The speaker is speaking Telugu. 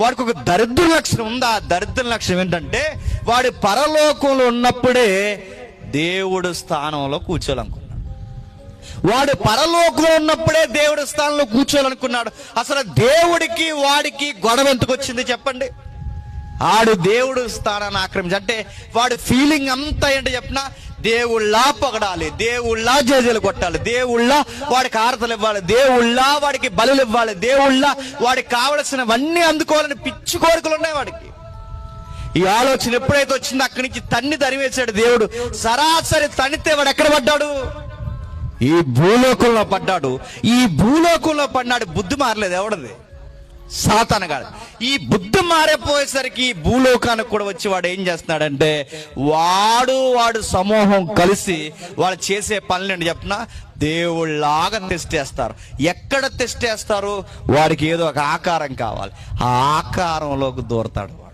వాడికి ఒక దరిద్ర లక్షణం ఉందా? ఆ దరిద్ర లక్షణం ఏంటంటే వాడి పరలోకంలో ఉన్నప్పుడే దేవుడు స్థానంలో కూర్చోాలనుకున్నాడు వాడు పరలోకంలో ఉన్నప్పుడే దేవుడి స్థానంలో కూర్చోాలనుకున్నాడు అసలు దేవుడికి వాడికి గొడవ ఎందుకు వచ్చింది చెప్పండి. ఆడు దేవుడు స్థానాన్ని ఆక్రమించి అంటే వాడు ఫీలింగ్ అంతా ఏంటి చెప్పినా దేవుళ్ళా పొగడాలి దేవుళ్ళా జేజలు కొట్టాలి దేవుళ్ళా వాడికి ఆరతలు ఇవ్వాలి దేవుళ్ళా వాడికి బలులు ఇవ్వాలి దేవుళ్ళా వాడికి కావలసినవన్నీ అందుకోవాలని పిచ్చి కోరికలు ఉన్నాయి వాడికి. ఈ ఆలోచన ఎప్పుడైతే వచ్చిందో అక్కడి నుంచి తన్ని తరివేశాడు దేవుడు. సరాసరి తన్నితే వాడు ఎక్కడ పడ్డాడు? ఈ భూలోకంలో పడ్డాడు. ఈ భూలోకంలో పడినాడు బుద్ధి మారలేదు ఎవడది? సాతానగాడు ఈ బుద్ధి మారిపోయేసరికి భూలోకానికి కూడా వచ్చి వాడు ఏం చేస్తున్నాడంటే వాడు వాడు సమూహం కలిసి వాళ్ళు చేసే పనులండి చెప్పిన దేవుళ్ళలాగా తెస్టేస్తారు ఎక్కడ తెస్టేస్తారు వాడికి ఏదో ఒక ఆకారం కావాలి. ఆ ఆకారంలోకి దూరతాడు. వాడు